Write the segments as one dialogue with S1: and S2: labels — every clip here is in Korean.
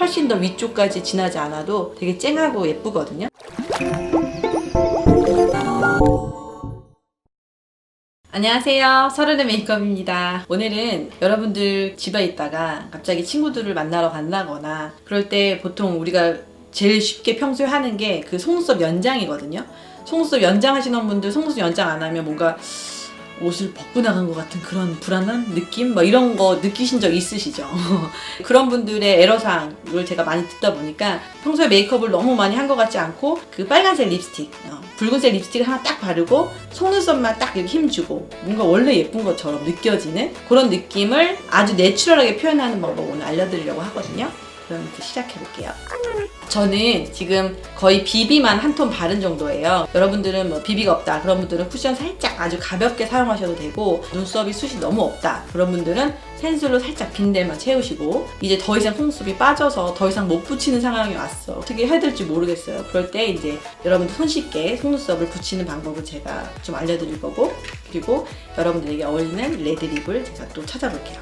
S1: 훨씬 더 위쪽까지 진하지 않아도 되게 쨍하고 예쁘거든요. 안녕하세요. 서른의 메이크업입니다. 오늘은 여러분들 집에 있다가 갑자기 친구들을 만나러 간다거나 그럴 때 보통 우리가 제일 쉽게 평소에 하는 게 그 속눈썹 연장이거든요. 속눈썹 연장하시는 분들 속눈썹 연장 안 하면 뭔가 옷을 벗고 나간 것 같은 그런 불안한 느낌? 뭐 이런 거 느끼신 적 있으시죠? 그런 분들의 애로사항을 제가 많이 듣다 보니까 평소에 메이크업을 너무 많이 한 것 같지 않고 그 빨간색 립스틱, 어, 붉은색 립스틱을 하나 딱 바르고 속눈썹만 딱 이렇게 힘주고 뭔가 원래 예쁜 것처럼 느껴지는 그런 느낌을 아주 내추럴하게 표현하는 방법 오늘 알려드리려고 하거든요. 그럼 이제 시작해 볼게요. 저는 지금 거의 비비만 한 톤 바른 정도예요. 여러분들은 뭐 비비가 없다. 그런 분들은 쿠션 살짝 아주 가볍게 사용하셔도 되고 눈썹이 숱이 너무 없다. 그런 분들은 센슬로 살짝 빈대만 채우시고 이제 더 이상 속눈썹이 빠져서 더 이상 못 붙이는 상황이 왔어. 어떻게 해야 될지 모르겠어요. 그럴 때 이제 여러분들 손쉽게 속눈썹을 붙이는 방법을 제가 좀 알려드릴 거고 그리고 여러분들에게 어울리는 레드립을 제가 또 찾아볼게요.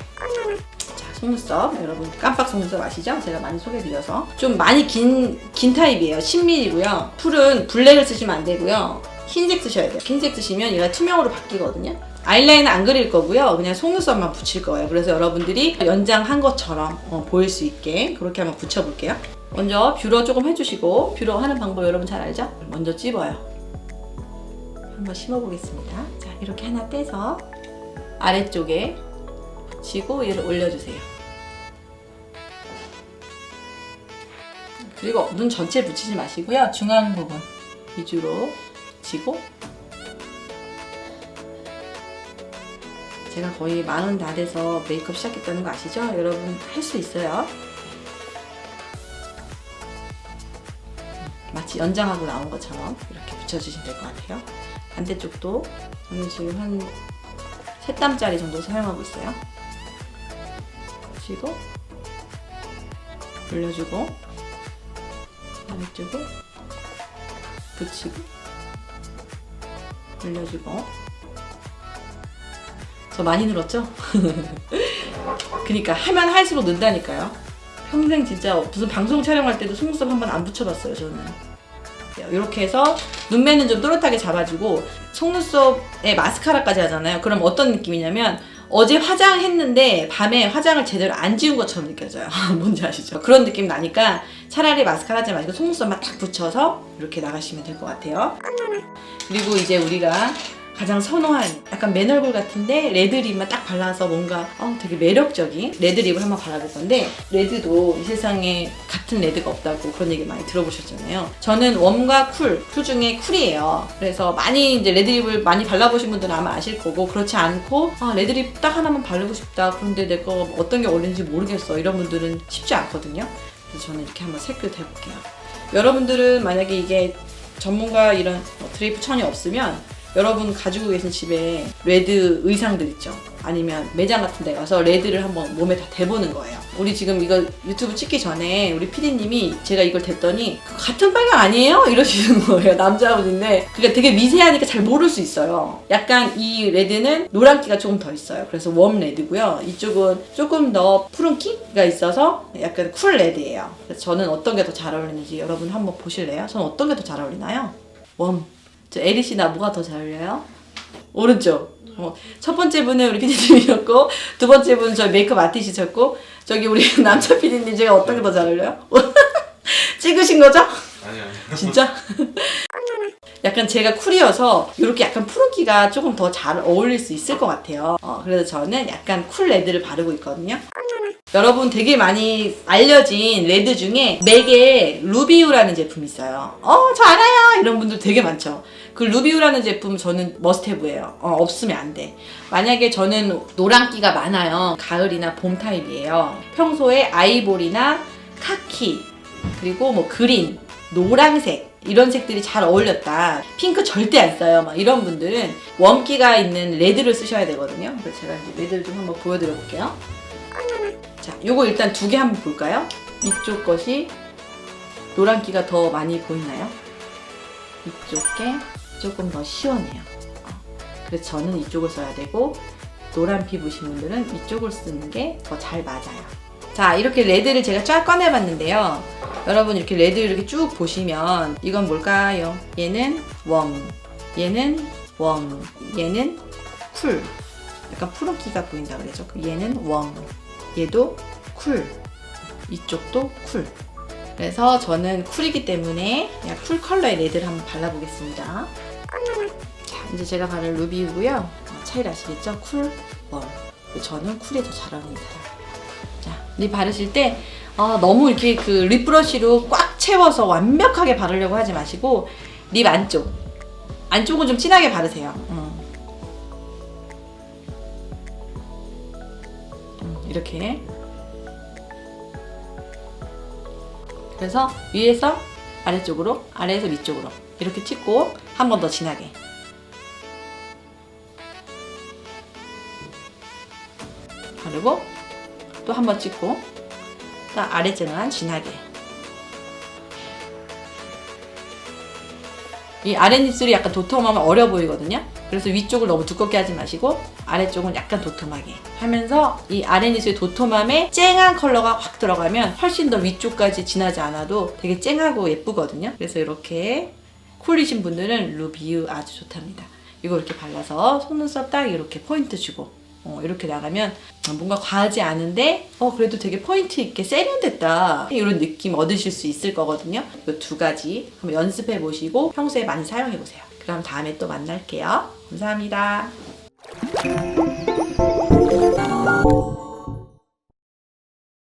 S1: 자, 속눈썹. 여러분 깜빡 속눈썹 아시죠? 제가 많이 소개드려서. 좀 많이 긴, 긴 타입이에요. 10mm고요. 풀은 블랙을 쓰시면 안 되고요. 흰색 쓰셔야 돼요. 흰색 쓰시면 얘가 투명으로 바뀌거든요. 아이라인은 안 그릴 거고요. 그냥 속눈썹만 붙일 거예요. 그래서 여러분들이 연장한 것처럼 어, 보일 수 있게 그렇게 한번 붙여볼게요. 먼저 뷰러 조금 해주시고 뷰러 하는 방법 여러분 잘 알죠? 먼저 찝어요. 한번 심어보겠습니다. 자 이렇게 하나 떼서 아래쪽에 붙이고 얘를 올려주세요. 그리고 눈 전체 붙이지 마시고요. 중앙 부분 위주로 붙이고 제가 거의 만원 다 돼서 메이크업 시작했다는 거 아시죠? 여러분 할 수 있어요. 마치 연장하고 나온 것처럼 이렇게 붙여주시면 될 것 같아요. 반대쪽도 저는 지금 한 3땀짜리 정도 사용하고 있어요. 붙이고 올려주고 아래쪽에 붙이고 올려주고 저 많이 늘었죠? 그니까 하면 할수록 는다니까요. 평생 진짜 무슨 방송 촬영할 때도 속눈썹 한 번 안 붙여봤어요 저는. 이렇게 해서 눈매는 좀 또렷하게 잡아주고 속눈썹에 마스카라까지 하잖아요. 그럼 어떤 느낌이냐면 어제 화장했는데 밤에 화장을 제대로 안 지운 것처럼 느껴져요. 뭔지 아시죠? 그런 느낌 나니까 차라리 마스카라 하지 마시고 속눈썹만 딱 붙여서 이렇게 나가시면 될 것 같아요. 그리고 이제 우리가 가장 선호한 약간 맨 얼굴 같은데 레드 립만 딱 발라서 뭔가 어, 되게 매력적인 레드 립을 한번 발라볼 건데 레드도 이 세상에 같은 레드가 없다고 그런 얘기 많이 들어보셨잖아요. 저는 웜과 쿨, 쿨 중에 쿨이에요. 그래서 많이 이제 레드 립을 많이 발라보신 분들은 아마 아실 거고 그렇지 않고 아, 레드 립 딱 하나만 바르고 싶다. 그런데 내가 어떤 게 어울리는지 모르겠어. 이런 분들은 쉽지 않거든요. 그래서 저는 이렇게 한번 색을 대볼게요. 여러분들은 만약에 이게 전문가 이런 뭐 드레이프 천이 없으면 여러분 가지고 계신 집에 레드 의상들 있죠. 아니면 매장 같은 데 가서 레드를 한번 몸에 다 대보는 거예요. 우리 지금 이거 유튜브 찍기 전에 우리 PD님이 제가 이걸 댔더니 그거 같은 빨강 아니에요? 이러시는 거예요. 남자분인데 그게 되게 미세하니까 잘 모를 수 있어요. 약간 이 레드는 노란기가 조금 더 있어요. 그래서 웜 레드고요. 이쪽은 조금 더 푸른기가 있어서 약간 쿨 레드예요. 그래서 저는 어떤 게 더 잘 어울리는지 여러분 한번 보실래요? 저는 어떤 게 더 잘 어울리나요? 웜. 저 에리 씨나 뭐가 더 잘 어울려요? 오른쪽. 어, 첫 번째 분은 우리 PD님이셨고 두 번째 분은 저희 메이크업 아티스트셨고 저기 우리 남자 PD님 제가 어떤 게 더 잘 어울려요? 찍으신 거죠?
S2: 아니 아니.
S1: 진짜? 약간 제가 쿨이어서 이렇게 약간 푸른기가 조금 더 잘 어울릴 수 있을 것 같아요. 어, 그래서 저는 약간 쿨 레드를 바르고 있거든요. 여러분 되게 많이 알려진 레드 중에 맥의 루비우라는 제품이 있어요. 어, 저 알아요! 이런 분들 되게 많죠. 그 루비우라는 제품 저는 머스테브예요. 어, 없으면 안 돼. 만약에 저는 노란기가 많아요. 가을이나 봄 타입이에요. 평소에 아이보리나 카키, 그리고 뭐 그린, 노란색 이런 색들이 잘 어울렸다. 핑크 절대 안 써요. 막 이런 분들은 웜기가 있는 레드를 쓰셔야 되거든요. 그래서 제가 이제 레드를 좀 한번 보여드려 볼게요. 자, 요거 일단 두 개 한번 볼까요? 이쪽 것이 노란기가 더 많이 보이나요? 이쪽 게 조금 더 시원해요. 어, 그래서 저는 이쪽을 써야 되고 노란 피부신 분들은 이쪽을 쓰는 게 더 잘 맞아요. 자, 이렇게 레드를 제가 쫙 꺼내봤는데요. 여러분 이렇게 레드 이렇게 쭉 보시면 이건 뭘까요? 얘는 웜, 얘는 웜, 얘는 쿨. 약간 푸른기가 보인다 그러죠. 얘는 웜, 얘도 쿨, 이쪽도 쿨. 그래서 저는 쿨이기 때문에 그냥 쿨 컬러의 레드를 한번 발라보겠습니다. 자, 이제 제가 바를 루비우고요. 어, 차이를 아시겠죠? 쿨, 웜. 저는 쿨이 더잘 어울립니다. 자, 립 바르실 때 어, 너무 이렇게 그 립브러쉬로 꽉 채워서 완벽하게 바르려고 하지 마시고 립 안쪽 안쪽은 좀 진하게 바르세요. 이렇게. 그래서 위에서 아래쪽으로 아래에서 위쪽으로 이렇게 찍고 한 번 더 진하게. 바르고 또 한 번 찍고 딱 아래쪽은 진하게 이 아랫입술이 약간 도톰하면 어려 보이거든요. 그래서 위쪽을 너무 두껍게 하지 마시고 아래쪽은 약간 도톰하게 하면서 이 아랫입술의 도톰함에 쨍한 컬러가 확 들어가면 훨씬 더 위쪽까지 진하지 않아도 되게 쨍하고 예쁘거든요. 그래서 이렇게 쿨이신 분들은 루비유 아주 좋답니다. 이거 이렇게 발라서 속눈썹 딱 이렇게 포인트 주고 어, 이렇게 나가면 뭔가 과하지 않은데 어 그래도 되게 포인트 있게 세련됐다 이런 느낌 얻으실 수 있을 거거든요. 이 두 가지 한번 연습해 보시고 평소에 많이 사용해 보세요. 그럼 다음에 또 만날게요. 감사합니다.